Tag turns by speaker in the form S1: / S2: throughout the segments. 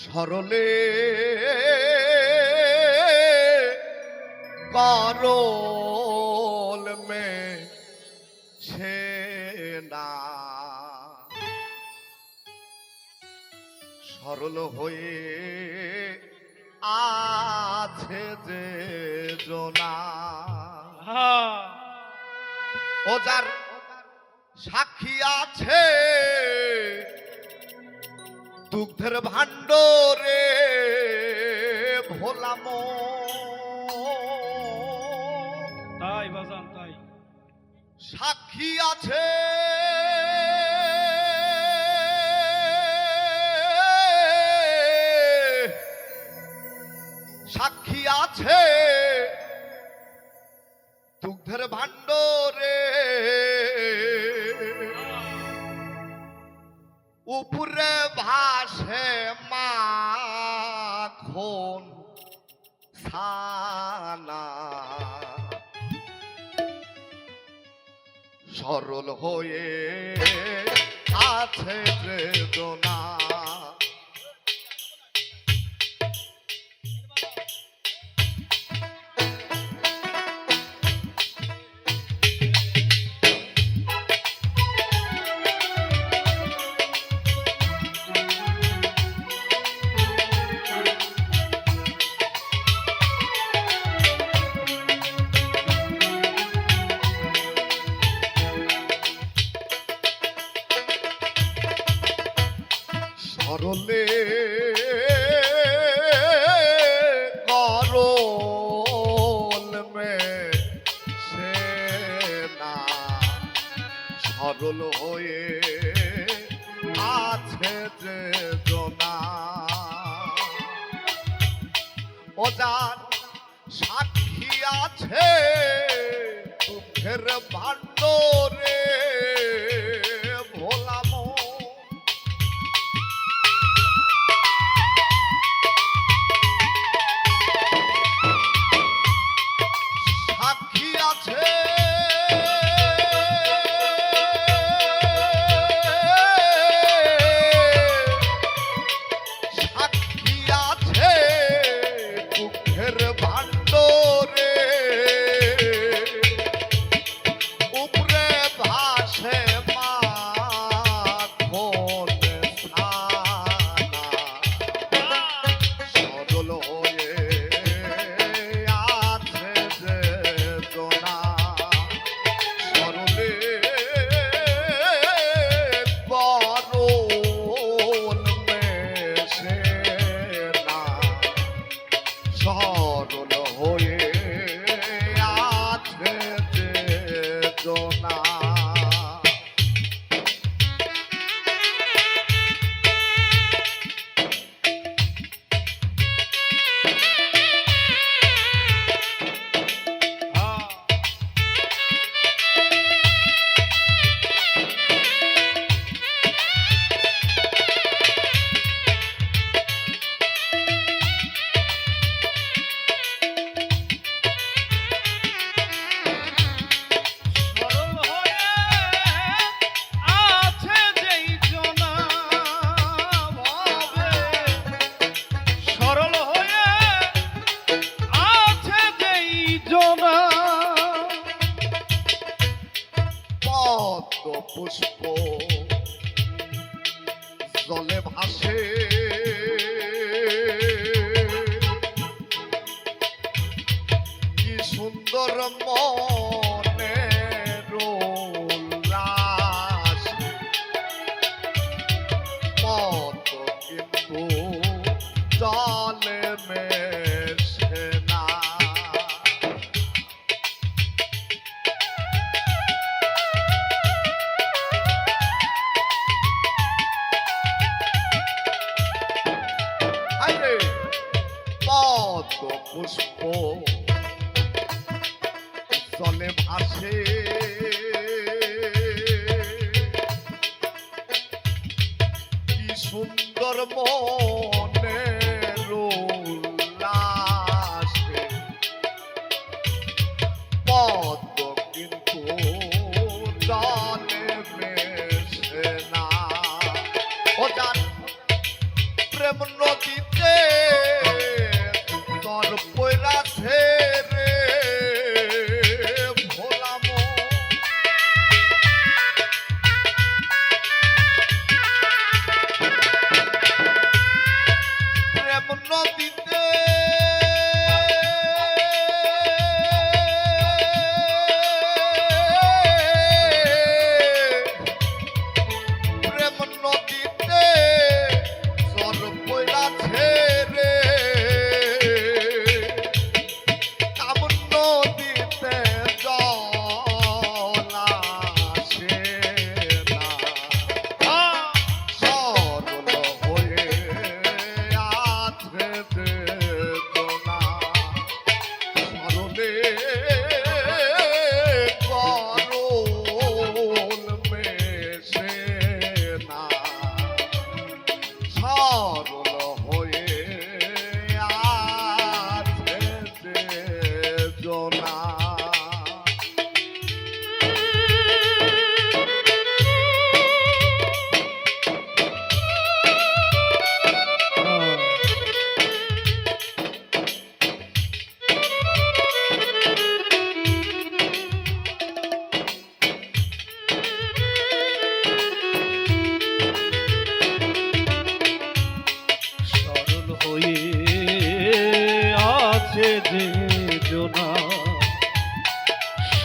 S1: সরলে করল মে সে না। সরল হয়ে আছে যে জনা। ও যার সাক্ষী আছে দুগ্ধের ভাণ্ড রে ভোলাম
S2: তাই বাজান তাই।
S1: সাক্ষী আছে। সাক্ষী আছে। দুগ্ধের ভাণ্ড রে উপরে ভাসে মাখন সানা সরল হয়ে আছে বেদনা। সরল হয়ে আছে যে জনা। সাক্ষী আছে দুঃখের ভাণ্ড খুশি সুন্দর মনে রোল্লাসে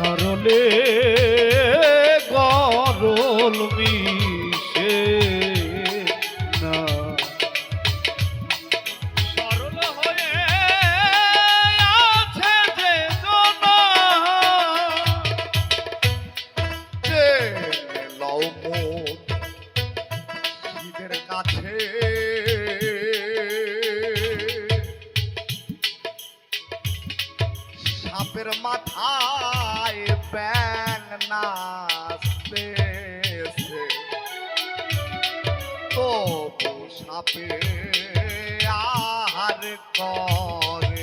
S1: সরলে
S2: গরল
S1: বীর। বাপের মাথায় ব্যাং নাচতে তো সাপে আহার করে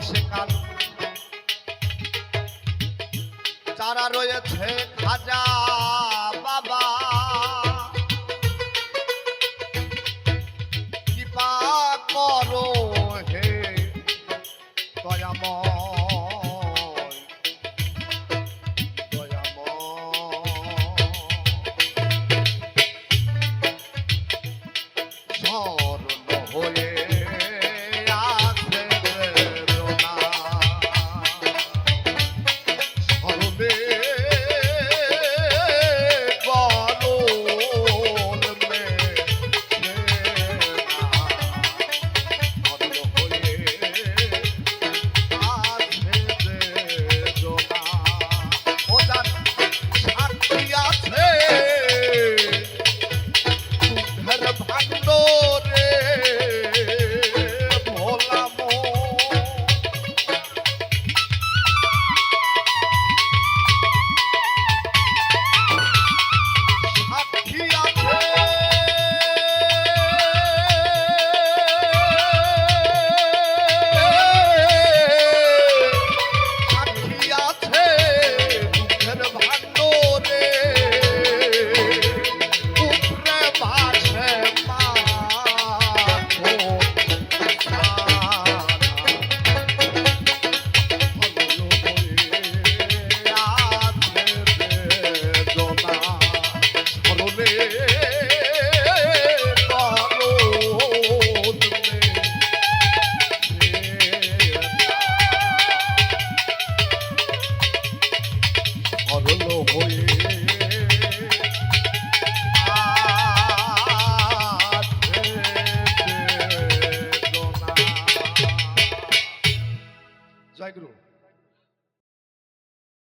S1: ভক্ত আশেকান যারা রয়েছে খাজা